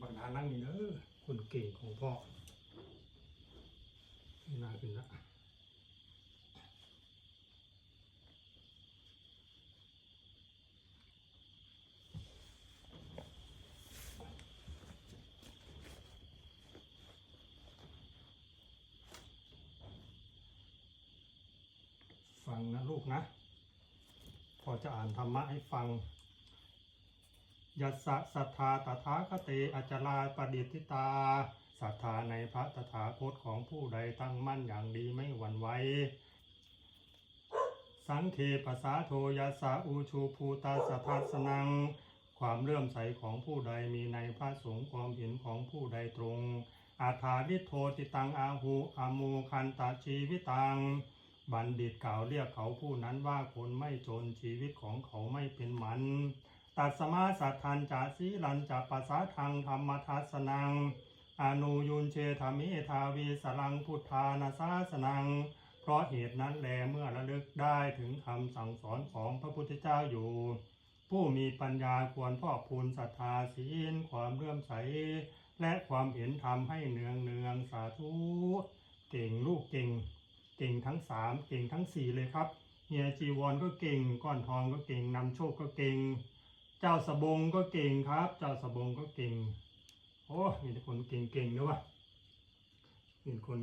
บักดานั่งนี่เด้อคนเก่งของพ่อนี่นาขึ้นละฟังนะลูกนะ พอจะอ่านธรรมะให้ฟัง ยัสสะศรัทธาตถาคเตอจลาปดิทิตาศรัทธาในพระตถาคตของผู้ใดตั้งมั่นอย่างดีไม่หวั่นไหวสังเคปสาโทยัสสะอูชูภูตาสทัสนัง ความเลื่อมใสของผู้ใดมีในพระสงฆ์ความเห็นของผู้ใดตรง อาถาริโทติตังอาหูอามูคันตาชีวิตัง บัณฑิตกล่าวเรียกเขาผู้นั้นว่าคนไม่จนชีวิตของเขาไม่เป็นมัน ตัสมาสัทธันจะสีลันจะปัสสาทังธรรมทัสนังอนุยุนเชธามิทาวีสลังพุทธานาสาสนัง เพราะเหตุนั้นแลเมื่อระลึกได้ถึงคำสั่งสอนของพระพุทธเจ้าอยู่ ผู้มีปัญญาควรพอกพูนศรัทธาศีลความเลื่อมใส และความเห็นธรรมให้เนืองเนืองสาธุเก่งลูกเก่ง เก่งทั้งสามเก่งทั้งสี่เลยครับเฮียจีวรก็เก่งก้อนทองก็เก่งนำโชคก็เก่ง เจ้าสบงก็เก่งครับ เจ้าสบงก็เก่ง โอ้มีแต่คนเก่งๆนะวะมีแต่คน